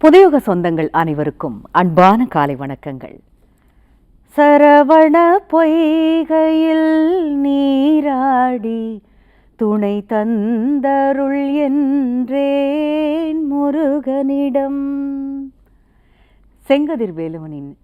புதியுக சொந்தங்கள் அனைவருக்கும் அன்பான காலை வணக்கங்கள். சரவண பொய்கையில் நீராடி துணை தந்தருள் என்றேன் முருகனிடம். செங்கதிர் வேலுவனின்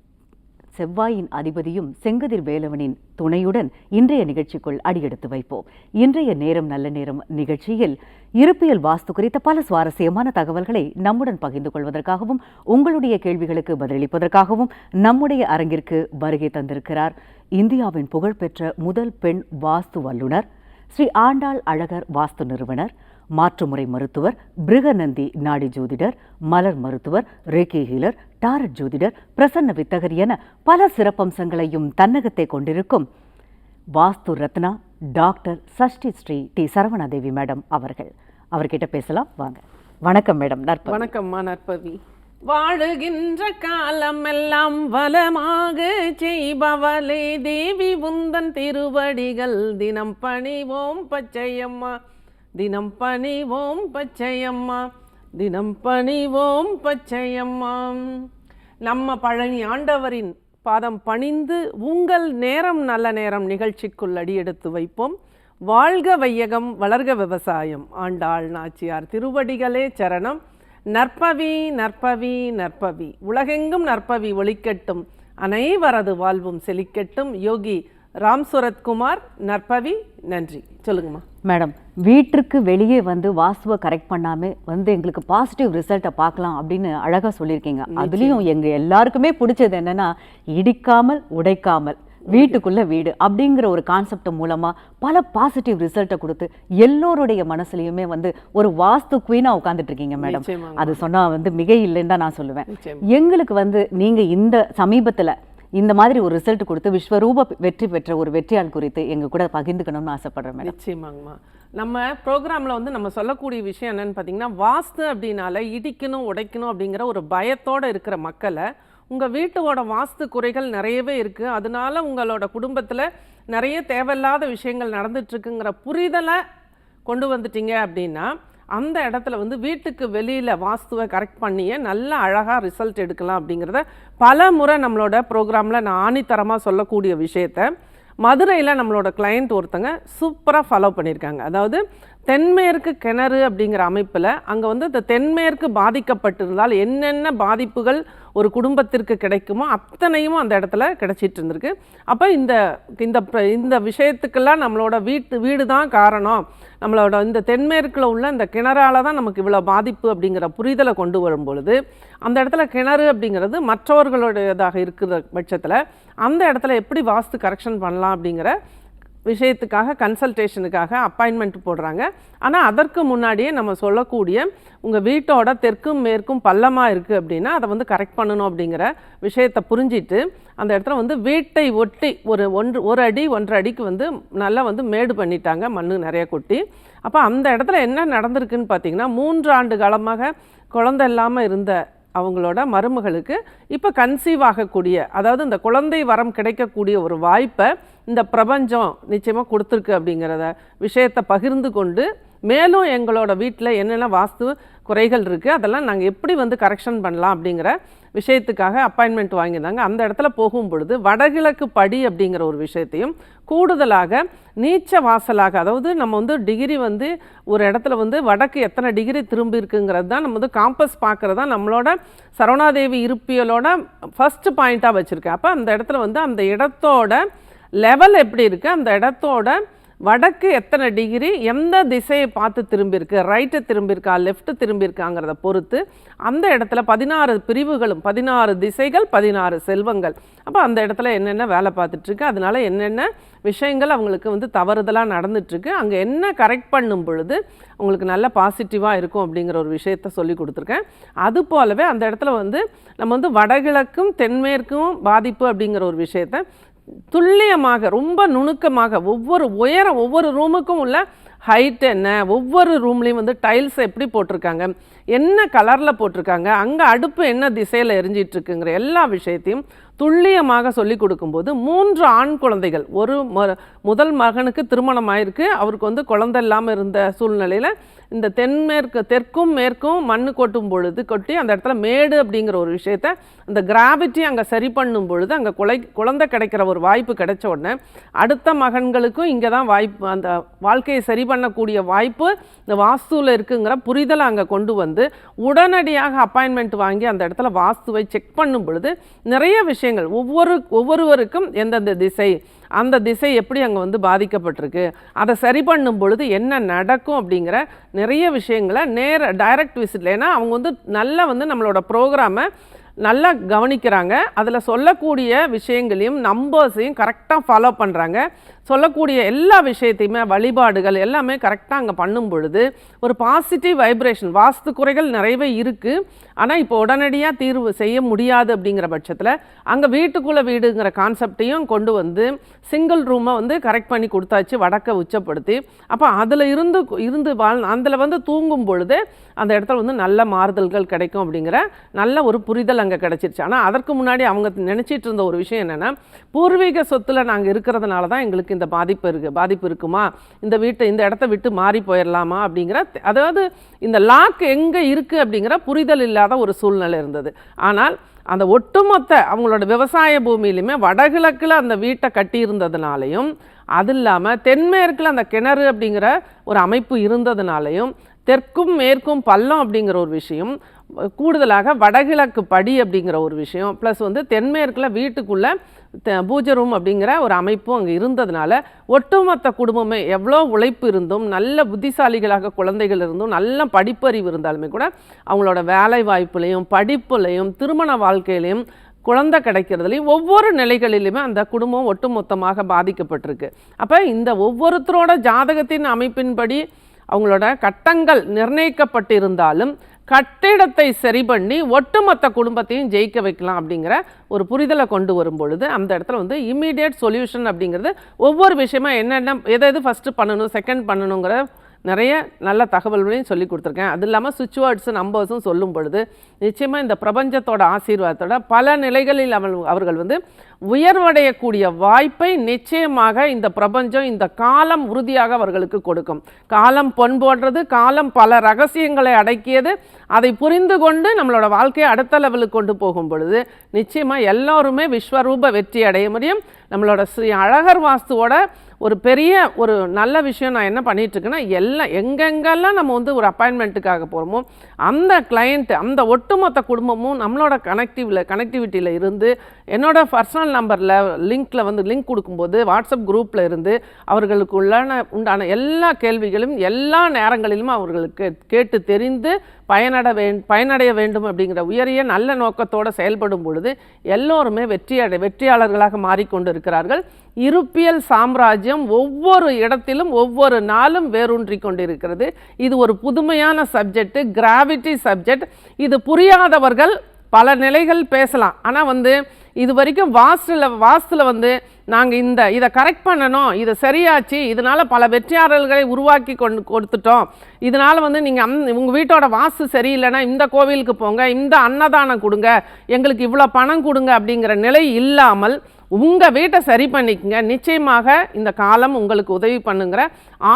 செவ்வாயின் அதிபதியும் செங்கதிர் வேலவனின் துணையுடன் இன்றைய நிகழ்ச்சிக்குள் அடியெடுத்து வைப்போம். இன்றைய நேரம் நல்ல நேரம் நிகழ்ச்சியில் இருப்பியல் வாஸ்து குறித்த பல சுவாரஸ்யமான தகவல்களை நம்முடன் பகிர்ந்து கொள்வதற்காகவும் உங்களுடைய கேள்விகளுக்கு பதிலளிப்பதற்காகவும் நம்முடைய அரங்கிற்கு வருகை தந்திருக்கிறார் இந்தியாவின் புகழ்பெற்ற முதல் பெண் வாஸ்து வல்லுனர் ஸ்ரீ ஆண்டாள் அழகர் வாஸ்து நிறுவனர் மாற்றுமுறை மருத்துவர் பிருகநந்தி நாடி ஜோதிடர் மலர் மருத்துவர் ரேகி ஹீலர் டாரட் ஜோதிடர் பிரசன்ன வித்தகர் என பல சிறப்பம்சங்களையும் தன்னகத்தை கொண்டிருக்கும் Vastu Ratna doctor Sashti Sri D Saravanadevi madam அவர்கள். அவர்கிட்ட பேசலாம் வாங்க. வணக்கம் மேடம் நற்ப வணக்கம்மா நற்பவி. வாழுகின்ற காலமெல்லாம் வளமாக செய்பவளே தேவி உந்தன் திருவடிகள் தினம் பணிவோம் பச்சையம்மா. தினம் பணிவோம் பச்சையம்மா. தினம் பணிவோம் பச்சையம்மா. நம்ம பழனி ஆண்டவரின் பாதம் பணிந்து உங்கள் நேரம் நல்ல நேரம் நிகழ்ச்சிக்குள் அடியெடுத்து வைப்போம். வாழ்க வையகம் வளர்க விவசாயம். ஆண்டாள் நாச்சியார் திருவடிகளே சரணம். நற்பவி நற்பவி நற்பவி. உலகெங்கும் நற்பவி ஒழிக்கட்டும் அனைவரது வாழ்வும் செழிக்கட்டும். யோகி ராம் சுரத்குமார் நற்பவி நன்றி. சொல்லுங்கம்மா. மேடம் வீட்டிற்கு வெளியே வந்து வாஸ்துவை கரெக்ட் பண்ணாம வந்து எங்களுக்கு பாசிட்டிவ் ரிசல்ட்டை பார்க்கலாம் அப்படின்னு அழகா சொல்லியிருக்கீங்க அதுலயும் எங்க எல்லாருக்குமே பிடிச்சது என்னன்னா இடிக்காமல் உடைக்காமல் வீட்டுக்குள்ள வீடு அப்படிங்கிற ஒரு கான்செப்ட் மூலமா பல பாசிட்டிவ் ரிசல்ட்டை கொடுத்து எல்லோருடைய மனசுலயுமே வந்து ஒரு வாஸ்து குவீனா உட்கார்ந்துட்டு இருக்கீங்க மேடம். அது சொன்னா வந்து மிக இல்லைன்னு தான் நான் சொல்லுவேன். எங்களுக்கு வந்து நீங்க இந்த சமீபத்துல இந்த மாதிரி ஒரு ரிசல்ட் கொடுத்து விஸ்வரூப வெற்றி பெற்ற ஒரு வெற்றியால் குறித்து எங்க கூட பகிர்ந்துக்கணும்னு ஆசைப்படுறேன் மேடம் நிச்சயமாங்கம்மா. நம்ம ப்ரோக்ராமில் வந்து நம்ம சொல்லக்கூடிய விஷயம் என்னென்னு பார்த்தீங்கன்னா வாஸ்து அப்படின்னால இடிக்கணும் உடைக்கணும் அப்படிங்கிற ஒரு பயத்தோடு இருக்கிற மக்களை உங்கள் வீட்டோட வாஸ்து குறைகள் நிறையவே இருக்குது அதனால உங்களோட குடும்பத்தில் நிறைய தேவையில்லாத விஷயங்கள் நடந்துட்டுருக்குங்கிற புரிதலை கொண்டு வந்துட்டீங்க அப்படின்னா அந்த இடத்துல வந்து வீட்டுக்கு வெளியில் வாஸ்துவை கரெக்ட் பண்ணியே நல்ல அழகாக ரிசல்ட் எடுக்கலாம் அப்படிங்கிறத பல முறை நம்மளோட ப்ரோக்ராமில் நான் ஆணித்தரமாக சொல்லக்கூடிய விஷயத்த மதுரையில் நம்மளோட கிளையண்ட் ஒருத்தங்க சூப்பராக ஃபாலோ பண்ணியிருக்காங்க. அதாவது தென்மேற்கு கிணறு அப்படிங்கிற அமைப்பில் அங்கே வந்து இந்த தென்மேற்கு பாதிக்கப்பட்டிருந்தால் என்னென்ன பாதிப்புகள் ஒரு குடும்பத்திற்கு கிடைக்குமோ அத்தனையும் அந்த இடத்துல கிடைச்சிட்டு இருந்திருக்கு. அப்போ இந்த இந்த இந்த விஷயத்துக்கெல்லாம் நம்மளோட வீட்டு வீடு தான் காரணம். நம்மளோட இந்த தென்மேற்கில் உள்ள இந்த கிணறால தான் நமக்கு இவ்வளோ பாதிப்பு அப்படிங்கிற புரிதலை கொண்டு வரும் பொழுது அந்த இடத்துல கிணறு அப்படிங்கிறது மற்றவர்களுடையதாக இருக்கிற பட்சத்தில் அந்த இடத்துல எப்படி வாஸ்து கரெக்ஷன் பண்ணலாம் அப்படிங்கிற விஷயத்துக்காக கன்சல்டேஷனுக்காக அப்பாயின்மெண்ட் போடுறாங்க. ஆனால் அதற்கு முன்னாடியே நம்ம சொல்லக்கூடிய உங்கள் வீட்டோட தெற்கும் மேற்கும் பள்ளமாக இருக்குது அப்படின்னா அதை வந்து கரெக்ட் பண்ணணும் அப்படிங்கிற விஷயத்தை புரிஞ்சிட்டு அந்த இடத்துல வந்து வீட்டை ஒட்டி ஒரு ஒன்று ஒரு அடி ஒன்றரை அடிக்கு வந்து நல்லா வந்து மேடு பண்ணிட்டாங்க மண் நிறைய கொட்டி. அப்போ அந்த இடத்துல என்ன நடந்திருக்குன்னு பார்த்தீங்கன்னா மூன்று ஆண்டு காலமாக குழந்தை இல்லாமல் இருந்த அவங்களோட மருமகளுக்கு இப்போ கன்சீவ் ஆகக்கூடிய அதாவது இந்த குழந்தை வரம் கிடைக்கக்கூடிய ஒரு வாய்ப்பை இந்த பிரபஞ்சம் நிச்சயமாக கொடுத்துருக்கு அப்படிங்கிறத விஷயத்தை பகிர்ந்து கொண்டு மேலும் எங்களோட வீட்டில் என்னென்ன வாஸ்து குறைகள் இருக்குது அதெல்லாம் நாங்கள் எப்படி வந்து கரெக்ஷன் பண்ணலாம் அப்படிங்கிற விஷயத்துக்காக அப்பாயின்மெண்ட் வாங்கியிருந்தாங்க. அந்த இடத்துல போகும் பொழுது வடகிழக்கு படி அப்படிங்கிற ஒரு விஷயத்தையும் கூடுதலாக நீச்ச வாசலாக அதாவது நம்ம வந்து டிகிரி வந்து ஒரு இடத்துல வந்து வடக்கு எத்தனை டிகிரி திரும்பி இருக்குங்கிறது தான் நம்ம வந்து காம்பஸ் பார்க்குறது தான் நம்மளோட சரவணாதேவி இருப்பியலோட ஃபர்ஸ்ட் பாயிண்ட்டாக வச்சுருக்கேன். அப்போ அந்த இடத்துல வந்து அந்த இடத்தோட லெவல் எப்படி இருக்குது அந்த இடத்தோட வடக்கு எத்தனை டிகிரி எந்த திசையை பார்த்து திரும்பியிருக்கு ரைட்டு திரும்பியிருக்கா லெஃப்ட்டு திரும்பியிருக்காங்கிறத பொறுத்து அந்த இடத்துல பதினாறு பிரிவுகளும் பதினாறு திசைகள் பதினாறு செல்வங்கள். அப்போ அந்த இடத்துல என்னென்ன வேலை பார்த்துட்ருக்கு அதனால என்னென்ன விஷயங்கள் அவங்களுக்கு வந்து தவறுதலாக நடந்துட்டுருக்கு அங்கே என்ன கரெக்ட் பண்ணும் பொழுது உங்களுக்கு நல்ல பாசிட்டிவாக இருக்கும் அப்படிங்கிற ஒரு விஷயத்த சொல்லி கொடுத்துருக்கேன். அது போலவே அந்த இடத்துல வந்து நம்ம வந்து வடகிழக்கும் தென்மேற்கும் பாதிப்பு அப்படிங்கிற ஒரு விஷயத்த துல்லியமாக ரொம்ப நுணுக்கமாக ஒவ்வொரு உயரம் ஒவ்வொரு ரூமுக்கும் உள்ள ஹைட் என்ன ஒவ்வொரு ரூம்லேயும் வந்து டைல்ஸ் எப்படி போட்டிருக்காங்க என்ன கலரில் போட்டிருக்காங்க அங்கே அடுப்பு என்ன திசையில் எரிஞ்சிட்ருக்குங்கிற எல்லா விஷயத்தையும் துல்லியமாக சொல்லிக் கொடுக்கும்போது மூன்று ஆண் குழந்தைகள் ஒரு ம- முதல் மகனுக்கு திருமணம் ஆயிருக்கு அவருக்கு வந்து குழந்தை இல்லாமல் இருந்த சூழ்நிலையில் இந்த தென்மேற்கு தெற்கும் மேற்கும் மண்ணு கொட்டும் பொழுது கொட்டி அந்த இடத்துல மேடு அப்படிங்கிற ஒரு விஷயத்த அந்த கிராவிட்டி அங்கே சரி பண்ணும் பொழுது அங்கே குலை குழந்தை கிடைக்கிற ஒரு வாய்ப்பு கிடைச்ச உடனே அடுத்த மகன்களுக்கும் இங்கே தான் வாய்ப்பு அந்த வாழ்க்கையை சரி பண்ணக்கூடிய வாய்ப்பு இந்த வாஸ்துவில் இருக்குங்கிற புரிதலை அங்கே கொண்டு வந்து உடனடியாக அப்பாயின்மெண்ட் வாங்கி அந்த இடத்துல வாஸ்துவை செக் பண்ணும் பொழுது நிறைய விஷயம் விஷயங்கள். ஒவ்வொரு ஒவ்வொருவருக்கும் எந்தெந்த திசை அந்த திசை எப்படி அங்கே வந்து பாதிக்கப்பட்டிருக்கு அதை சரி பண்ணும் பொழுது என்ன நடக்கும் அப்படிங்கிற நிறைய விஷயங்களை நேர டைரக்ட் விசிட்ல ஏன்னா அவங்க வந்து நல்லா வந்து நம்மளோட ப்ரோக்ராமை நல்லா கவனிக்கிறாங்க. அதில் சொல்லக்கூடிய விஷயங்களையும் நம்பர்ஸையும் கரெக்டாக ஃபாலோ பண்ணுறாங்க சொல்லக்கூடிய எல்லா விஷயத்தையுமே வழிபாடுகள் எல்லாமே கரெக்டாக அங்கே பண்ணும் பொழுது ஒரு பாசிட்டிவ் வைப்ரேஷன் வாஸ்து குறைகள் நிறையவே இருக்குது ஆனால் இப்போ உடனடியாக தீர்வு செய்ய முடியாது அப்படிங்கிற பட்சத்தில் அங்கே வீட்டுக்குள்ளே வீடுங்கிற கான்செப்டையும் கொண்டு வந்து சிங்கிள் ரூமை வந்து கரெக்ட் பண்ணி கொடுத்தாச்சு வடக்க உச்சப்படுத்தி. அப்போ அதில் இருந்து இருந்து வாழ் அதில் வந்து தூங்கும் பொழுது அந்த இடத்துல வந்து நல்ல மாறுதல்கள் கிடைக்கும் அப்படிங்கிற நல்ல ஒரு புரிதல் அங்கே கிடைச்சிருச்சு. ஆனால் அதற்கு முன்னாடி அவங்க நினச்சிட்டு இருந்த ஒரு விஷயம் என்னென்னா பூர்வீக சொத்தில் நாங்கள் இருக்கிறதுனால தான் எங்களுக்கு இந்த பாதிப்பு இருக்குது பாதிப்பு இருக்குமா? இந்த வீட்டை இந்த இடத்த விட்டு மாறி போயிடலாமா அப்படிங்கிற அதாவது இந்த லாக் எங்கே இருக்குது அப்படிங்கிற புரிதல் இல்லாத ஒரு சூழ்நிலை இருந்தது. ஆனால் அந்த ஒட்டுமொத்த அவங்களோட விவசாய பூமியிலுமே வடகிழக்கில் அந்த வீட்டை கட்டியிருந்ததுனாலையும் அது இல்லாமல் தென்மேற்கில் அந்த கிணறு அப்படிங்கிற ஒரு அமைப்பு இருந்ததுனாலையும் தெற்கும் மேற்கும் பள்ளம் அப்படிங்கிற ஒரு விஷயம் கூடுதலாக வடகிழக்கு படி அப்படிங்கிற ஒரு விஷயம் ப்ளஸ் வந்து தென்மேற்கில் வீட்டுக்குள்ளே த- பூஜை ரூம் அப்படிங்கிற ஒரு அமைப்பும் அங்கே இருந்ததுனால ஒட்டுமொத்த குடும்பமே எவ்வளோ உழைப்பு இருந்தும் நல்ல புத்திசாலிகளாக குழந்தைகள் இருந்தும் நல்ல படிப்பறிவு இருந்தாலுமே கூட அவங்களோட வேலை வாய்ப்புலையும் படிப்புலையும் திருமண வாழ்க்கையிலையும் குழந்தை கிடைக்கிறதுலையும் ஒவ்வொரு நிலைகளிலுமே அந்த குடும்பம் ஒட்டுமொத்தமாக பாதிக்கப்பட்டிருக்கு. அப்போ இந்த ஒவ்வொருத்தரோட ஜாதகத்தின் அமைப்பின்படி அவங்களோட கட்டங்கள் நிர்ணயிக்கப்பட்டிருந்தாலும் கட்டிடத்தை சரி பண்ணி ஒட்டுமொத்த குடும்பத்தையும் ஜெயிக்க வைக்கலாம் அப்படிங்கிற ஒரு புரிதலை கொண்டு வரும் பொழுது அந்த இடத்துல வந்து இம்மீடியட் சொல்யூஷன் அப்படிங்கிறது ஒவ்வொரு விஷயமா என்னென்ன எதை எது ஃபஸ்ட்டு பண்ணணும் செகண்ட் பண்ணணுங்கிற நிறைய நல்ல தகவல்களையும் சொல்லி கொடுத்துருக்கேன். அது இல்லாமல் சுவிட்ச் வேர்ட்ஸு நம்பர்ஸும் சொல்லும் பொழுது நிச்சயமாக இந்த பிரபஞ்சத்தோட ஆசீர்வாதத்தோட பல நிலைகளில் அவள் அவர்கள் வந்து உயர்வடையக்கூடிய வாய்ப்பை நிச்சயமாக இந்த பிரபஞ்சம் இந்த காலம் உறுதியாக அவர்களுக்கு கொடுக்கும். காலம் பொன் போன்றது காலம் பல ரகசியங்களை அடக்கியது அதை புரிந்து கொண்டு நம்மளோட வாழ்க்கையை அடுத்த லெவலுக்கு கொண்டு போகும் பொழுது நிச்சயமாக எல்லோருமே விஸ்வரூப வெற்றி அடைய முடியும். நம்மளோட ஸ்ரீ அழகர் வாஸ்துவோட ஒரு பெரிய ஒரு நல்ல விஷயம் நான் என்ன பண்ணிகிட்ருக்கேன்னா எல்லாம் எங்கெங்கெல்லாம் நம்ம வந்து ஒரு அப்பாயின்மெண்ட்டுக்காக போகிறோமோ அந்த கிளையண்ட்டு அந்த ஒட்டுமொத்த குடும்பமும் நம்மளோட கனெக்டிவில் கனெக்டிவிட்டியில் இருந்து என்னோடய பர்சனல் நம்பரில் லிங்க்கில் வந்து லிங்க் கொடுக்கும்போது வாட்ஸ்அப் குரூப்பில் இருந்து அவர்களுக்கு உள்ளான உண்டான எல்லா கேள்விகளும் எல்லா நேரங்களிலும் அவர்களுக்கு கேட்டு தெரிந்து பயனட வே பயனடைய வேண்டும் அப்படிங்கிற உயரிய நல்ல நோக்கத்தோடு செயல்படும் பொழுது எல்லோருமே வெற்றியடை வெற்றியாளர்களாக மாறிக்கொண்டு இருக்கிறார்கள் இருப்பியல் சாம்ராஜ்யம் ஒவ்வொரு இடத்திலும் ஒவ்வொரு நாளும் வேரூன்றி கொண்டிருக்கிறது. இது ஒரு புதுமையான சப்ஜெக்ட் கிராவிட்டி சப்ஜெக்ட். இது புரியாதவர்கள் பல நிலைகள் பேசலாம். ஆனால் வந்து இது வரைக்கும் வாஸ்டில் வாஸ்துல வந்து நாங்கள் இந்த இதை கரெக்ட் பண்ணணும் இதை சரியாச்சு இதனால் பல வெற்றியாளர்களை உருவாக்கி கொண்டு கொடுத்துட்டோம். இதனால் வந்து நீங்கள் அந் உங்கள் வீட்டோட வாஸ்து சரியில்லைன்னா இந்த கோவிலுக்கு போங்க இந்த அன்னதானம் கொடுங்க எங்களுக்கு இவ்வளோ பணம் கொடுங்க அப்படிங்கிற நிலை இல்லாமல் உங்கள் வீட்டை சரி பண்ணிக்கங்க. நிச்சயமாக இந்த காலம் உங்களுக்கு உதவி பண்ணுங்கிற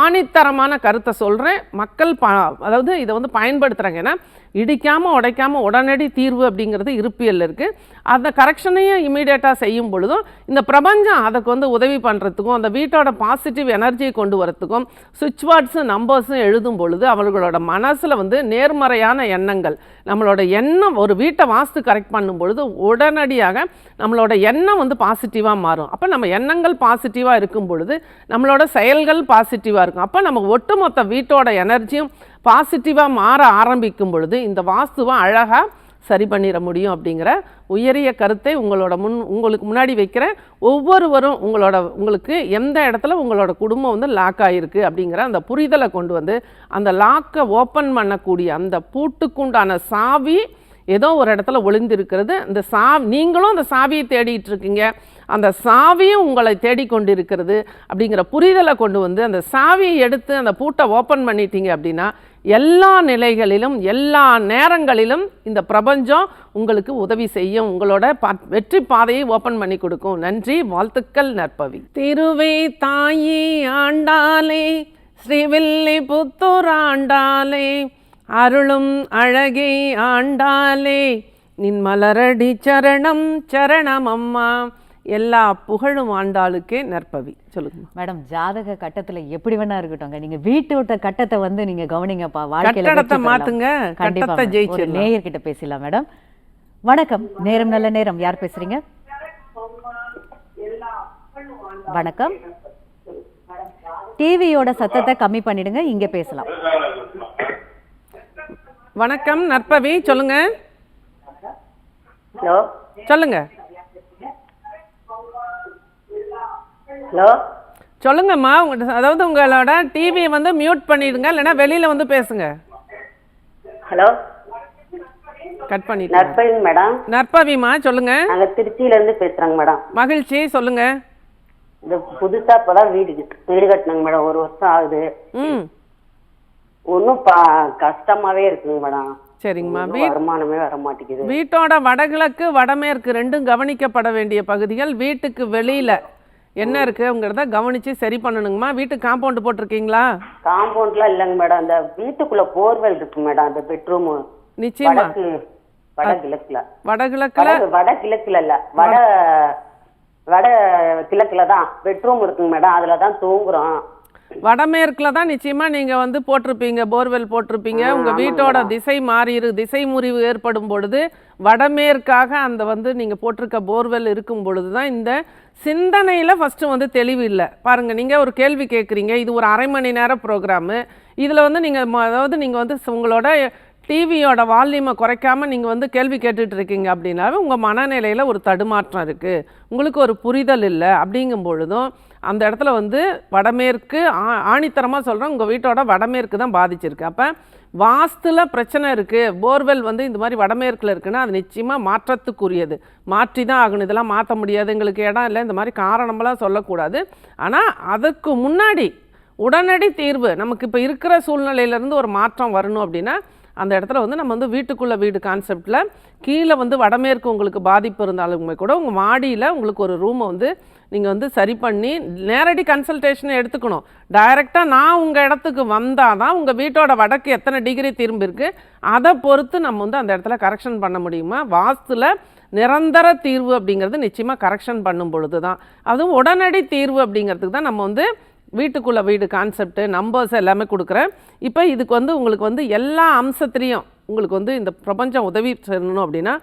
ஆணித்தரமான கருத்தை சொல்கிறேன் மக்கள் ப அதாவது இதை வந்து பயன்படுத்துகிறாங்க ஏன்னா இடிக்காமல் உடைக்காமல் உடனடி தீர்வு அப்படிங்கிறது இருப்பியல் இருக்குது அந்த கரெக்ஷனையும் இமீடியட்டாக செய்யும் பொழுதும் இந்த பிரபஞ்சம் அதுக்கு வந்து உதவி பண்ணுறதுக்கும் அந்த வீட்டோட பாசிட்டிவ் எனர்ஜியை கொண்டு வரத்துக்கும் சுவிட்ச் வேர்ட்ஸும் நம்பர்ஸும் எழுதும் பொழுது அவர்களோட மனசில் வந்து நேர்மறையான எண்ணங்கள் நம்மளோட எண்ணம் ஒரு வீட்டை வாஸ்து கரெக்ட் பண்ணும் பொழுது உடனடியாக நம்மளோட எண்ணம் வந்து பாசிட்டிவாக மாறும். அப்போ நம்ம எண்ணங்கள் பாசிட்டிவாக இருக்கும் பொழுது நம்மளோட செயல்கள் பாசிட்டிவாக இருக்கும். அப்போ நம்ம ஒட்டுமொத்த வீட்டோட எனர்ஜியும் பாசிட்டிவாக மாற ஆரம்பிக்கும் பொழுது இந்த வாஸ்துவை அழகாக சரி பண்ணிட முடியும் அப்படிங்கிற உயரிய கருத்தை உங்களோட முன் உங்களுக்கு முன்னாடி வைக்கிறேன் ஒவ்வொருவரும் உங்களோட உங்களுக்கு எந்த இடத்துல உங்களோட குடும்பம் வந்து லாக் ஆகிருக்கு அப்படிங்கிற அந்த புரிதலை கொண்டு வந்து அந்த லாக்கை ஓப்பன் பண்ணக்கூடிய அந்த பூட்டுக்குண்டான சாவி ஏதோ ஒரு இடத்துல ஒளிந்திருக்கிறது. அந்த சா நீங்களும் அந்த சாவியை தேடிட்டு இருக்கீங்க அந்த சாவியும் உங்களை தேடிக்கொண்டு இருக்கிறது அப்படிங்கிற புரிதலை கொண்டு வந்து அந்த சாவியை எடுத்து அந்த பூட்டை ஓப்பன் பண்ணிட்டீங்க அப்படின்னா எல்லா நிலைகளிலும் எல்லா நேரங்களிலும் இந்த பிரபஞ்சம் உங்களுக்கு உதவி செய்யும். உங்களோட பா- வெற்றி பாதையை ஓப்பன் பண்ணி கொடுக்கும். நன்றி வாழ்த்துக்கள் நற்பவி. திருவே தாயே ஆண்டாலே ஸ்ரீவில்லி புத்தூர் ஆண்டாலே அருளும் அழகே ஆண்டாலே நின் மலரடி சரணம் சரணம் அம்மா. எல்லா புகழும் ஆண்டாளுக்கே நற்பவி. சொல்லுங்க. மேடம் ஜாதக கட்டத்துல எப்படி வேணா இருக்கட்டும்ங்க. நீங்க வீட்டு விட்ட கட்டத்தை வந்து நீங்க கவனிங்கப்பா. வாழ்க்கையில. மாத்துங்க, கண்டிப்பா கட்டத்தை மேடம். ஒரு ஜெயிச்சிடலாம். நேயர் கிட்ட பேசலாம் மேடம். வணக்கம். நேரம் நல்ல நேரம். யார் பேசுறீங்க? வணக்கம். டிவியோட சத்தத்தை கம்மி பண்ணிடுங்க. இங்க பேசலாம். வணக்கம் நற்பவி சொல்லுங்க. ஹலோ. சொல்லுங்க. ஹலோ. சொல்லுங்கம்மா உங்க அதாவது உங்களோட டிவியை வந்து மியூட் பண்ணிடுங்க இல்லைன்னா வெளியில வந்து பேசுங்க. ஹலோ. கட் பண்ணிட்டு நற்பவிங்க மேடம். நற்பவிமா சொல்லுங்க. நாங்க திருச்சியில இருந்து பேசுறோங்க மேடம். மகிழ்ச்சி சொல்லுங்க. இந்த புதுசா இப்பதான் வீடு வீடு கட்டினாங்க மேடம். ஒரு வருஷம் ஆகுது. ம். ஒன்றும் கஷ்டமாவே இருக்குங்க மேடம். சரிங்கம்மா வீ வருமானமே வர மாட்டேங்குது வீட்டோட வடகிழக்கு வடமேற்கு ரெண்டும் கவனிக்கப்பட வேண்டிய பகுதிகள் வீட்டுக்கு வெளியில. என்ன இருக்குங்கிறத கவனிச்சு சரி பண்ணணுங்கம்மா வீட்டுக்கு காம்பவுண்ட் போட்டிருக்கீங்களா? காம்பவுண்ட்லாம் இல்லைங்க மேடம். அந்த வீட்டுக்குள்ள போர்வெல் இருக்கு மேடம். அந்த பெட்ரூம். நிச்சயமா. வடகிழக்குல. வடகிழக்குல வட வடகிழக்குல இல்ல. வட வட கிழக்குல தான். பெட்ரூம் இருக்குங்க மேடம். அதுல தான் தூங்குறோம். வடமேற்குல தான் நிச்சயமா நீங்க வந்து போட்டிருப்பீங்க போர்வெல் போட்டிருப்பீங்க. உங்க வீட்டோட திசை மாறிடு திசை முறிவு ஏற்படும் பொழுது வடமேற்காக அந்த வந்து நீங்க போட்டிருக்க போர்வெல் இருக்கும் பொழுது தான் இந்த சிந்தனையில ஃபர்ஸ்ட் வந்து தெளிவு இல்லை. பாருங்க நீங்க ஒரு கேள்வி கேட்குறீங்க இது ஒரு அரை மணி நேர ப்ரோக்ராமு இதுல வந்து நீங்க ம- அதாவது நீங்க வந்து உங்களோட டிவியோட வால்யூமை குறைக்காம நீங்கள் வந்து கேள்வி கேட்டுட்டு இருக்கீங்க அப்படின்னாவே உங்கள் மனநிலையில் ஒரு தடுமாற்றம் இருக்குது உங்களுக்கு ஒரு புரிதல் இல்லை அப்படிங்கும் பொழுதும் அந்த இடத்துல வந்து வடமேற்கு ஆ ஆணித்தரமாக சொல்கிறோம் உங்கள் வீட்டோட வடமேற்கு தான் பாதிச்சிருக்கு. அப்போ வாஸ்துல பிரச்சனை இருக்குது போர்வெல் வந்து இந்த மாதிரி வடமேற்கில் இருக்குன்னா அது நிச்சயமாக மாற்றத்துக்குரியது. மாற்றி தான் ஆகணும். இதெல்லாம் மாற்ற முடியாது. எங்களுக்கு இடம் இல்லை. இந்த மாதிரி காரணமெல்லாம் சொல்லக்கூடாது. ஆனால் அதுக்கு முன்னாடி உடனடி தீர்வு நமக்கு இப்போ இருக்கிற சூழ்நிலையிலேருந்து ஒரு மாற்றம் வரணும் அப்படின்னா அந்த இடத்துல வந்து நம்ம வந்து வீட்டுக்குள்ளே வீடு கான்செப்டில் கீழே வந்து வடமேற்கு உங்களுக்கு பாதிப்பு இருந்தாலுமே கூட உங்கள் மாடியில் உங்களுக்கு ஒரு ரூமை வந்து நீங்கள் வந்து சரி பண்ணி நேரடி கன்சல்டேஷனை எடுத்துக்கணும். டைரெக்டாக நான் உங்கள் இடத்துக்கு வந்தால் தான் உங்கள் வீட்டோட வடக்கு எத்தனை டிகிரி திரும்பியிருக்கு அதை பொறுத்து நம்ம வந்து அந்த இடத்துல கரெக்ஷன் பண்ண முடியுமா? வாஸ்துல நிரந்தர தீர்வு அப்படிங்கிறது நிச்சயமாக கரெக்ஷன் பண்ணும் பொழுது தான் அதுவும் உடனடி தீர்வு அப்படிங்கிறதுக்கு தான் நம்ம வந்து வீட்டுக்குள்ள வீடு கான்செப்ட் நம்பர்ஸ் எல்லாமே கொடுக்குறேன். இப்போ இதுக்கு வந்து உங்களுக்கு வந்து எல்லா அம்சத்துலேயும் உங்களுக்கு வந்து இந்த பிரபஞ்சம் உதவி செய்யணும் அப்படின்னா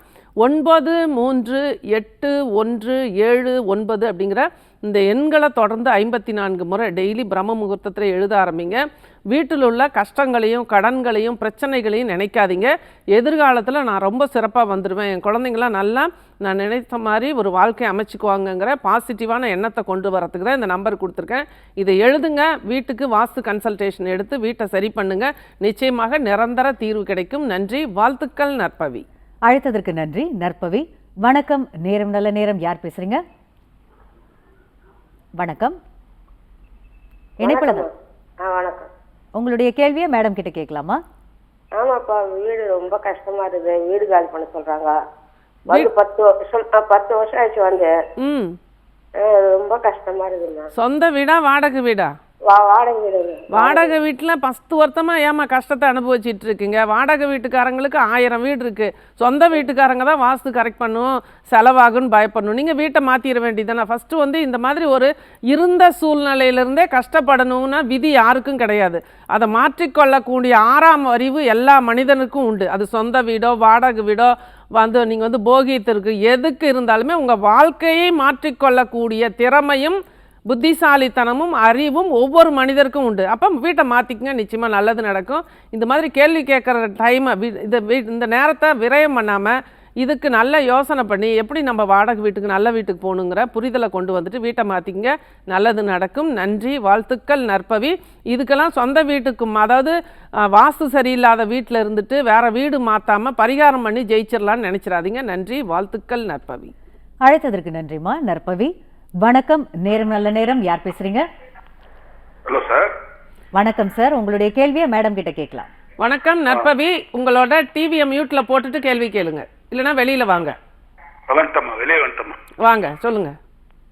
ஒன்பது மூன்று எட்டு ஒன்று ஏழு ஒன்பது அப்படிங்கிற இந்த எண்களை தொடர்ந்து ஐம்பத்தி நான்கு முறை டெய்லி பிரம்ம முகூர்த்தத்தில் எழுத ஆரம்பிங்க. வீட்டில் உள்ள கஷ்டங்களையும் கடன்களையும் பிரச்சனைகளையும் நினைக்காதீங்க. எதிர்காலத்தில் நான் ரொம்ப சிறப்பாக வந்துடுவேன் என் குழந்தைங்களாம் நல்லா நான் நினைத்த மாதிரி ஒரு வாழ்க்கை அமைச்சுக்குவாங்கங்கிற பாசிட்டிவான எண்ணத்தை கொண்டு வரத்துக்கு தான் இந்த நம்பர் கொடுத்துருக்கேன். இதை எழுதுங்க. வீட்டுக்கு வாஸ்து கன்சல்டேஷன் எடுத்து வீட்டை சரி பண்ணுங்கள் நிச்சயமாக நிரந்தர தீர்வு கிடைக்கும். நன்றி. வாழ்த்துக்கள் நற்பவி. அழைத்ததற்கு நன்றி. நற்பவி வணக்கம். நேரம் நல்ல நேரம். யார் பேசுகிறீங்க வணக்கம். இணைப்புல வணக்கம். உங்களுடைய கேள்வியை மேடம் கிட்ட கேட்கலாமா? ஆமாப்பா வீடு ரொம்ப கஷ்டமா இருக்குது. வீடு காலி பண்ண சொல்றாங்க. வந்து பத்து வருஷம் ஆ, பத்து வருஷம் ஆயிடுச்சு வந்து. ம். ஆ, ரொம்ப கஷ்டமா இருக்குதுண்ணா சொந்த வீடா வாடகை வீடா? வாடகை வீடு. வாடகை வீட்டில் பத்து வருத்தமாக ஏமா கஷ்டத்தை அனுபவிச்சுட்டு இருக்கீங்க? வாடகை வீட்டுக்காரங்களுக்கு ஆயிரம் வீடு இருக்கு. சொந்த வீட்டுக்காரங்க தான் வாஸ்து கரெக்ட் பண்ணும் செலவாகுன்னு பயப்படணும். நீங்கள் வீட்டை மாற்றிட வேண்டியதானே ஃபஸ்ட்டு வந்து இந்த மாதிரி ஒரு இருந்த சூழ்நிலையிலிருந்தே கஷ்டப்படணும்னா விதி யாருக்கும் கிடையாது. அதை மாற்றிக்கொள்ளக்கூடிய ஆறாம் அறிவு எல்லா மனிதனுக்கும் உண்டு. அது சொந்த வீடோ வாடகை வீடோ வந்து நீங்கள் வந்து போகியத்திற்கு எதுக்கு இருந்தாலுமே உங்கள் வாழ்க்கையை மாற்றிக்கொள்ளக்கூடிய திறமையும் புத்திசாலித்தனமும் அறிவும் ஒவ்வொரு மனிதருக்கும் உண்டு. அப்போ வீட்டை மாற்றிக்கங்க நிச்சயமாக நல்லது நடக்கும். இந்த மாதிரி கேள்வி கேட்குற டைமை இந்த வீ இந்த நேரத்தை விரயம் பண்ணாமல் இதுக்கு நல்ல யோசனை பண்ணி எப்படி நம்ம வாடகை வீட்டுக்கு நல்ல வீட்டுக்கு போகணுங்கிற புரிதலை கொண்டு வந்துட்டு வீட்டை மாற்றிங்க நல்லது நடக்கும். நன்றி. வாழ்த்துக்கள் நற்பவி. இதுக்கெல்லாம் சொந்த வீட்டுக்கும் அதாவது வாஸ்து சரியில்லாத வீட்டில் இருந்துட்டு வேற வீடு மாற்றாமல் பரிகாரம் பண்ணி ஜெயிச்சிடலான்னு நினச்சிடாதீங்க நன்றி. வாழ்த்துக்கள் நற்பவி. அழைத்ததற்கு நன்றிம்மா. நற்பவி. வணக்கம். நேரம் நல்ல நேரம். யார் பேசுறீங்க? Hello sir. வணக்கம் சார். உங்களுடைய கேள்வியை மேடம் கிட்ட கேட்கலாம். வணக்கம் நற்பவி. உங்களோட டிவியை மியூட்ல போட்டுட்டு கேள்வி கேளுங்க. இல்லைன்னா வெளியில வாங்க. வந்துட்டம்மா வெளியே வந்துட்டம்மா வாங்க சொல்லுங்க.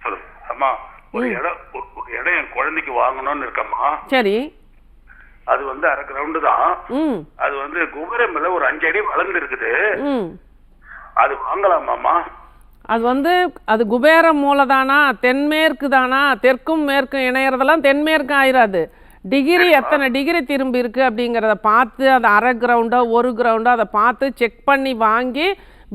சொல்லு அம்மா ஒரு இடம் ஒரு- இடம் என் குழந்தைக்கு வாங்கணும்னு இருக்கம்மா. சரி. அது வந்து அரை கிரவுண்டு தான். ம். அது வந்து குபேரமில்ல ஒரு அஞ்சு அடி வளர்ந்து இருக்குது ம். அது வாங்கலாமாம்மா? அது வந்து அது குபேர மூலதானா? தென்மேற்கு தானா தெற்கும் மேற்கும் இணையறதெல்லாம் தென்மேற்கு ஆயிராது. டிகிரி எத்தனை டிகிரி திரும்பி இருக்கு அப்படிங்கிறத பார்த்து அதை அரை கிரவுண்டோ ஒரு கிரவுண்டோ அதை பார்த்து செக் பண்ணி வாங்கி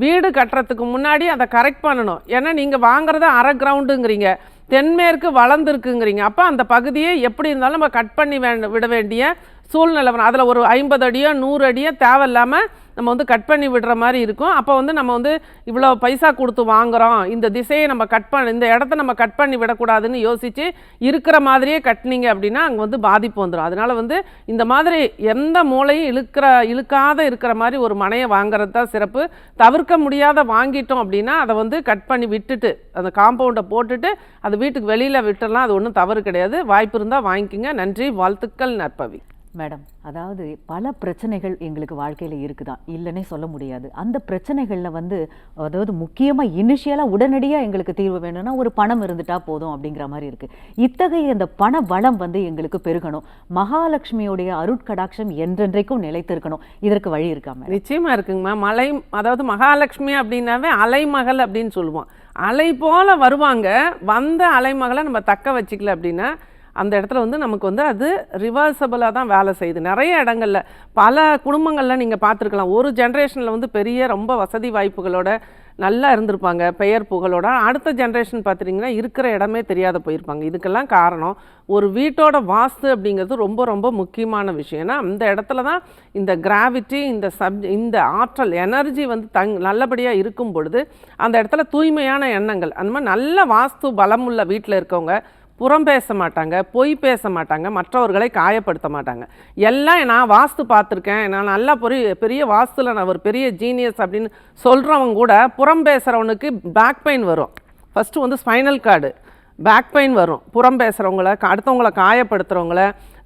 வீடு கட்டுறதுக்கு முன்னாடி அதை கரெக்ட் பண்ணணும். ஏன்னா நீங்கள் வாங்குறது அரை கிரவுண்டுங்கிறீங்க. தென்மேற்கு வளர்ந்துருக்குங்கிறீங்க. அப்போ அந்த பகுதியை எப்படி இருந்தாலும் நம்ம கட் பண்ணி வேண்ட விட வேண்டிய சூழ்நிலை அதில் ஒரு ஐம்பது அடியோ நூறு அடியோ தேவையில்லாமல் நம்ம வந்து கட் பண்ணி விடுற மாதிரி இருக்கும். அப்போ வந்து நம்ம வந்து இவ்வளோ பைசா கொடுத்து வாங்குகிறோம் இந்த திசையை நம்ம கட் பண்ண இந்த இடத்த நம்ம கட் பண்ணி விடக்கூடாதுன்னு யோசித்து இருக்கிற மாதிரியே கட்டினீங்க அப்படின்னா அங்கே வந்து பாதிப்பு வந்துடும் அதனால வந்து இந்த மாதிரி எந்த மூளையும் இழுக்கிற இழுக்காத இருக்கிற மாதிரி ஒரு மனையை வாங்குறது தான் சிறப்பு. தவிர்க்க முடியாத வாங்கிட்டோம் அப்படின்னா அதை வந்து கட் பண்ணி விட்டுட்டு அந்த காம்பவுண்டை போட்டுட்டு அது வீட்டுக்கு வெளியில் விட்டுறலாம். அது ஒன்றும் தவறு கிடையாது. வாய்ப்பு இருந்தால் வாங்கிக்கோங்க. நன்றி. வாழ்த்துக்கள் நற்பவி. மேடம் அதாவது பல பிரச்சனைகள் எங்களுக்கு வாழ்க்கையில் இருக்குதான் இல்லைன்னே சொல்ல முடியாது. அந்த பிரச்சனைகளில் வந்து அதாவது முக்கியமாக இனிஷியலாக உடனடியாக எங்களுக்கு தீர்வு வேணும்னா ஒரு பணம் இருந்துட்டா போதும் அப்படிங்கிற மாதிரி இருக்குது இத்தகைய இந்த பண வளம் வந்து எங்களுக்கு பெருகணும். மகாலட்சுமியுடைய அருட்கடாட்சம் என்றென்றைக்கும் நிலைத்திருக்கணும். இதற்கு வழி இருக்காம நிச்சயமாக இருக்குங்கம்மா மலை அதாவது மகாலட்சுமி அப்படின்னாவே அலைமகள் அப்படின்னு சொல்லுவோம். அலை போல் வருவாங்க. வந்த அலைமகளை நம்ம தக்க வச்சுக்கல அப்படின்னா அந்த இடத்துல வந்து நமக்கு வந்து அது ரிவர்சபிளாக தான் வேலை செய்யுது. நிறைய இடங்கள்ல பல குடும்பங்களில் நீங்கள் பார்த்துருக்கலாம். ஒரு ஜென்ரேஷனில் வந்து பெரிய ரொம்ப வசதி வாய்ப்புகளோட நல்லா இருந்திருப்பாங்க. பெயர் புகழோட. அடுத்த ஜென்ரேஷன் பார்த்துட்டிங்கன்னா இருக்கிற இடமே தெரியாத போயிருப்பாங்க. இதுக்கெல்லாம் காரணம் ஒரு வீட்டோட வாஸ்து அப்படிங்கிறது ரொம்ப ரொம்ப முக்கியமான விஷயம். ஏன்னா அந்த இடத்துல தான் இந்த கிராவிட்டி இந்த சப் இந்த ஆற்றல் எனர்ஜி வந்து தங் நல்லபடியாக இருக்கும் பொழுது அந்த இடத்துல தூய்மையான எண்ணங்கள் அந்த மாதிரி நல்ல வாஸ்து பலமுள்ள வீட்டில் இருக்கவங்க புறம் பேச மாட்டாங்க பொய் பேச மாட்டாங்க மற்றவர்களை காயப்படுத்த மாட்டாங்க. எல்லாம் நான் வாஸ்து பார்த்துருக்கேன். நான் நல்லா பெரிய பெரிய வாஸ்துல நான் ஒரு பெரிய ஜீனியஸ் அப்படின்னு சொல்கிறவங்க கூட புறம் பேசுகிறவனுக்கு பேக் பெயின் வரும். ஃபஸ்ட்டு வந்து ஸ்பைனல் கார்டு பேக் பெயின் வரும். புறம் பேசுகிறவங்கள அடுத்தவங்களை காயப்படுத்துகிறவங்கள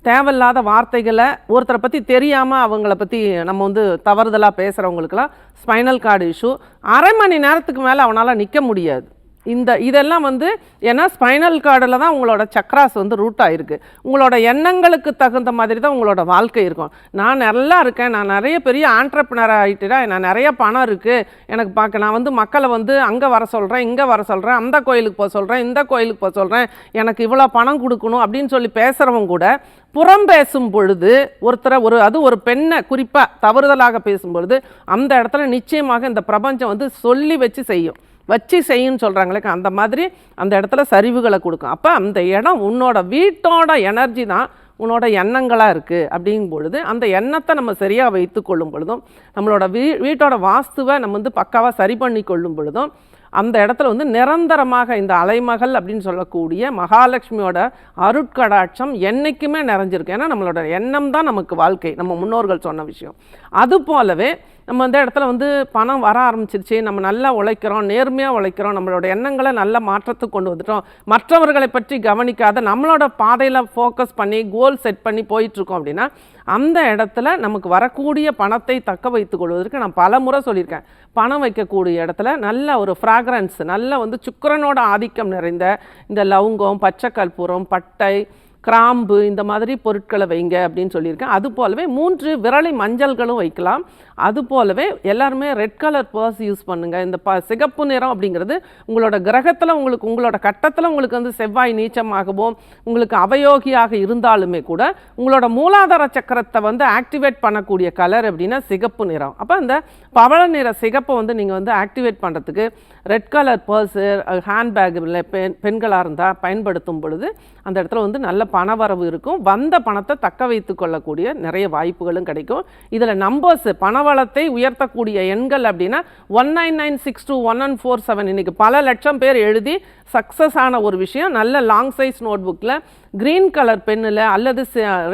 தேவையில்லாத வார்த்தைகளை ஒருத்தரை பற்றி தெரியாமல் அவங்கள பற்றி நம்ம வந்து தவறுதலாக பேசுகிறவங்களுக்கெல்லாம் ஸ்பைனல் கார்டு இஷ்யூ அரை மணி நேரத்துக்கு மேலே அவனால் நிற்க முடியாது. இந்த இதெல்லாம் வந்து ஏன்னா ஸ்பைனல் கார்டில் தான் உங்களோட சக்ராஸ் வந்து ரூட் ஆகிருக்கு உங்களோட எண்ணங்களுக்கு தகுந்த மாதிரி தான் உங்களோட வாழ்க்கை இருக்கும். நான் நல்லா இருக்கேன். நான் நிறைய பெரிய ஆண்டர்பிரினர் ஆகிட்டுடா நான் நிறைய பணம் இருக்குது எனக்கு பார்க்க நான் வந்து மக்களை வந்து அங்கே வர சொல்கிறேன் இங்கே வர சொல்கிறேன் அந்த கோயிலுக்கு போக சொல்கிறேன் இந்த கோயிலுக்கு போக சொல்கிறேன் எனக்கு இவ்வளோ பணம் கொடுக்கணும் அப்படின்னு சொல்லி பேசுகிறவங்க கூட புறம் பேசும் பொழுது ஒருத்தரை ஒரு அது ஒரு பெண்ணை குறிப்பாக தவறுதலாக பேசும் பொழுது அந்த இடத்துல நிச்சயமாக இந்த பிரபஞ்சம் வந்து சொல்லி வச்சு செய்யும். வச்சு செய்யுன்னு சொல்கிறாங்களே அந்த மாதிரி அந்த இடத்துல சரிவுகளை கொடுக்கும். அப்போ அந்த இடம் உன்னோட வீட்டோட எனர்ஜி தான் உன்னோட எண்ணங்களாக இருக்குது அப்படிங்கும் பொழுது அந்த எண்ணத்தை நம்ம சரியாக வைத்து கொள்ளும் பொழுதும் நம்மளோட வீ வீட்டோட வாஸ்துவை நம்ம வந்து பக்காவாக சரி பண்ணி கொள்ளும் பொழுதும் அந்த இடத்துல வந்து நிரந்தரமாக இந்த அலைமகள் அப்படின்னு சொல்லக்கூடிய மகாலட்சுமியோட அருட்கடாட்சம் என்றைக்குமே நிறைஞ்சிருக்கு ஏன்னா நம்மளோட எண்ணம் தான் நமக்கு வாழ்க்கை. நம்ம முன்னோர்கள் சொன்ன விஷயம். அது போலவே நம்ம இந்த இடத்துல வந்து பணம் வர ஆரம்பிச்சிருச்சு. நம்ம நல்லா உழைக்கிறோம். நேர்மையாக உழைக்கிறோம். நம்மளோட எண்ணங்களை நல்ல மாற்றத்துக்கு கொண்டு வந்துட்டோம். மற்றவர்களை பற்றி கவனிக்காத நம்மளோட பாதையில் ஃபோக்கஸ் பண்ணி கோல் செட் பண்ணி போயிட்டுருக்கோம் அப்படின்னா அந்த இடத்துல நமக்கு வரக்கூடிய பணத்தை தக்க வைத்துக் கொள்வதற்கு நான் பல முறை சொல்லியிருக்கேன். பணம் வைக்கக்கூடிய இடத்துல நல்ல ஒரு ஃப்ராக்ரன்ஸ் நல்ல வந்து சுக்கரனோட ஆதிக்கம் நிறைந்த இந்த லவங்கம் பச்சை கற்பூரம் பட்டை கிராம்பு இந்த மாதிரி பொருட்களை வைங்க அப்படின்னு சொல்லியிருக்கேன். அது போலவே மூன்று விரலை மஞ்சள்களும் வைக்கலாம். அது போலவே எல்லாருமே ரெட் கலர் பர்ஸ் யூஸ் பண்ணுங்க. இந்த ப சிகப்பு நிறம் அப்படிங்கிறது உங்களோட கிரகத்தில் உங்களுக்கு உங்களோட கட்டத்தில் உங்களுக்கு வந்து செவ்வாய் நீச்சமாகவோ உங்களுக்கு அவயோகியாக இருந்தாலுமே கூட உங்களோட மூலாதார சக்கரத்தை வந்து ஆக்டிவேட் பண்ணக்கூடிய கலர் அப்படின்னா சிகப்பு நிறம். அப்போ அந்த பவள நிற சிகப்பை வந்து நீங்கள் வந்து ஆக்டிவேட் பண்ணுறதுக்கு ரெட் கலர் பர்ஸு ஹேண்ட்பேக் பெண் பெண்களாக இருந்தால் பயன்படுத்தும் பொழுது அந்த இடத்துல வந்து நல்ல பணவரவு இருக்கும். வந்த பணத்தை தக்க வைத்து கொள்ளக்கூடிய நிறைய வாய்ப்புகளும் கிடைக்கும். இதில் நம்பர்ஸ் பணவளத்தை உயர்த்தக்கூடிய எண்கள் அப்படின்னா one nine nine six two one one four seven இன்னைக்கு பல லட்சம் பேர் எழுதி சக்ஸஸ் ஆன ஒரு விஷயம். நல்ல லாங் சைஸ் நோட் புக்கில் க்ரீன் கலர் பென்னில் அல்லது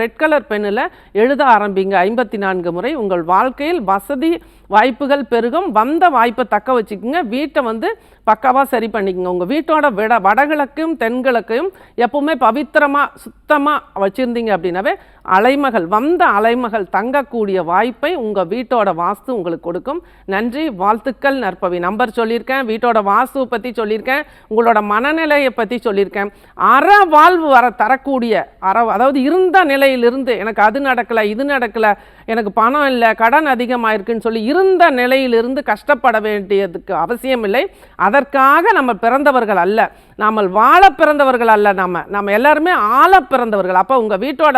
ரெட் கலர் பென்னில் எழுத ஆரம்பிங்க. ஐம்பத்தி நான்கு முறை உங்கள் வாழ்க்கையில் வசதி வாய்ப்புகள் பெருகும். வந்த வாய்ப்பை தக்க வச்சுக்கோங்க. வீட்டை வந்து பக்காவாக சரி பண்ணிக்கோங்க. உங்கள் வீட்டோட விட வடகிழக்கும் தென்கிழக்கையும் எப்பவுமே பவித்திரமாக சுத்தமாக வச்சுருந்தீங்க அப்படின்னாவே அலைமகள் வந்த அலைமகள் தங்கக்கூடிய வாய்ப்பை உங்கள் வீட்டோட வாஸ்து உங்களுக்கு கொடுக்கும். நன்றி. வாழ்த்துக்கள் நற்பவி. நம்பர் சொல்லியிருக்கேன். வீட்டோட வாஸ்துவை பற்றி சொல்லியிருக்கேன். உங்களோட மனநிலையை பற்றி சொல்லியிருக்கேன். அற வாழ்வு வர தரக்கூடிய அற அதாவது இருந்த நிலையிலிருந்து எனக்கு அது நடக்கலை இது நடக்கலை எனக்கு பணம் இல்லை கடன் அதிகமாக இருக்குன்னு சொல்லி இருந்த நிலையிலிருந்து கஷ்டப்பட வேண்டியதுக்கு அவசியம் இல்லை அதற்காக நம்ம பிறந்தவர்கள் அல்ல. நாம் வாழ பிறந்தவர்கள் அல்ல நம்ம. நம்ம எல்லாருமே ஆள பிறந்தவர்கள். அப்போ உங்கள் வீட்டோட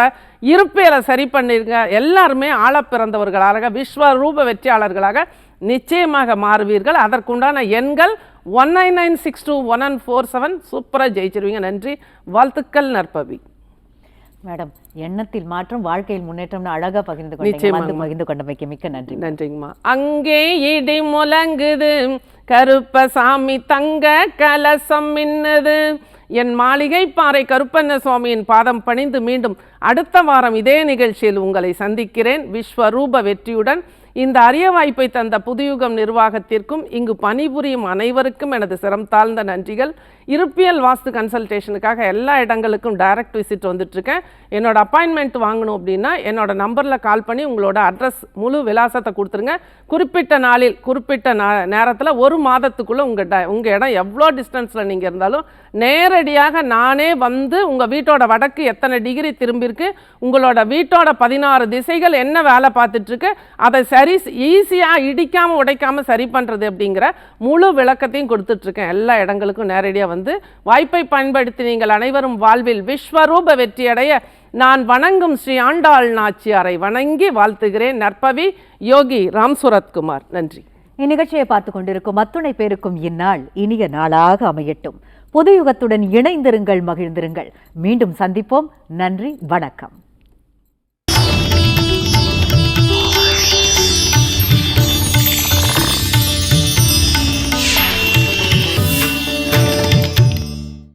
இருப்பையில சரி பண்ணிருங்க. எல்லாருமே ஆள பிறந்தவர்களாக விஸ்வரூப வெற்றியாளர்களாக நிச்சயமாக மாறுவீர்கள். அதற்குண்டான எண்கள் one nine nine six two one one four seven சூப்பராக ஜெயிச்சிருவீங்க. நன்றி. வாழ்த்துக்கள் நற்பவி. மேடம் எண்ணத்தில் மாற்றம் வாழ்க்கையில் முன்னேற்றம்னு அழகா பகிர்ந்து. வந்து பகிர்ந்து கொண்டமைக்கு மிக்க நன்றி. நன்றிங்கம்மா. அங்கே இடி முழங்குது. கருப்பசாமி தங்க கலசம் மின்னுது. என் மாளிகை பாறை கருப்பண்ண சுவாமியின் பாதம் பணிந்து மீண்டும் அடுத்த வாரம் இதே நிகழ்ச்சியில் உங்களை சந்திக்கிறேன். விஸ்வரூப வெற்றியுடன் இந்த அரிய வாய்ப்பை தந்த புதுயுகம் நிர்வாகத்திற்கும் இங்கு பணிபுரியும் அனைவருக்கும் எனது சிரம் தாழ்ந்த நன்றிகள். இருப்பியல் வாஸ்து கன்சல்டேஷனுக்காக எல்லா இடங்களுக்கும் டைரக்ட் விசிட் வந்துட்டுருக்கேன் என்னோட அப்பாயின்மெண்ட் வாங்கணும் அப்படின்னா என்னோட நம்பரில் கால் பண்ணி உங்களோட அட்ரஸ் முழு விலாசத்தை கொடுத்துருங்க. குறிப்பிட்ட நாளில் குறிப்பிட்ட நா நேரத்தில் ஒரு மாதத்துக்குள்ளே உங்கள் ட உங்கள் இடம் எவ்வளோ டிஸ்டன்ஸில் நீங்கள் இருந்தாலும் நேரடியாக நானே வந்து உங்கள் வீட்டோட வடக்கு எத்தனை டிகிரி திரும்பியிருக்கு உங்களோட வீட்டோட பதினாறு திசைகள் என்ன வேலை பார்த்துட்ருக்கு அதை சரி ஈஸியாக இடிக்காமல் உடைக்காமல் சரி பண்ணுறது அப்படிங்கிற முழு விளக்கத்தையும் கொடுத்துட்ருக்கேன். எல்லா இடங்களுக்கும் நேரடியாக வந்து வாய்ப்பை பயன்படுத்தி நீங்கள் அனைவரும் வாழ்வில் விஸ்வரூப வெற்றியடைய நான் வணங்கும் ஸ்ரீ ஆண்டாள் நாச்சியாரை வணங்கி வாழ்த்துகிறேன். நற்பவி யோகி ராம் சுரத்குமார் நன்றி. இந்நிகழ்ச்சியை பார்த்து கொண்டிருக்கும் அத்துணை பேருக்கும் இந்நாள் இனிய நாளாக அமையட்டும். புதுயுகத்துடன் இணைந்திருங்கள் மகிழ்ந்திருங்கள். மீண்டும் சந்திப்போம். நன்றி வணக்கம்.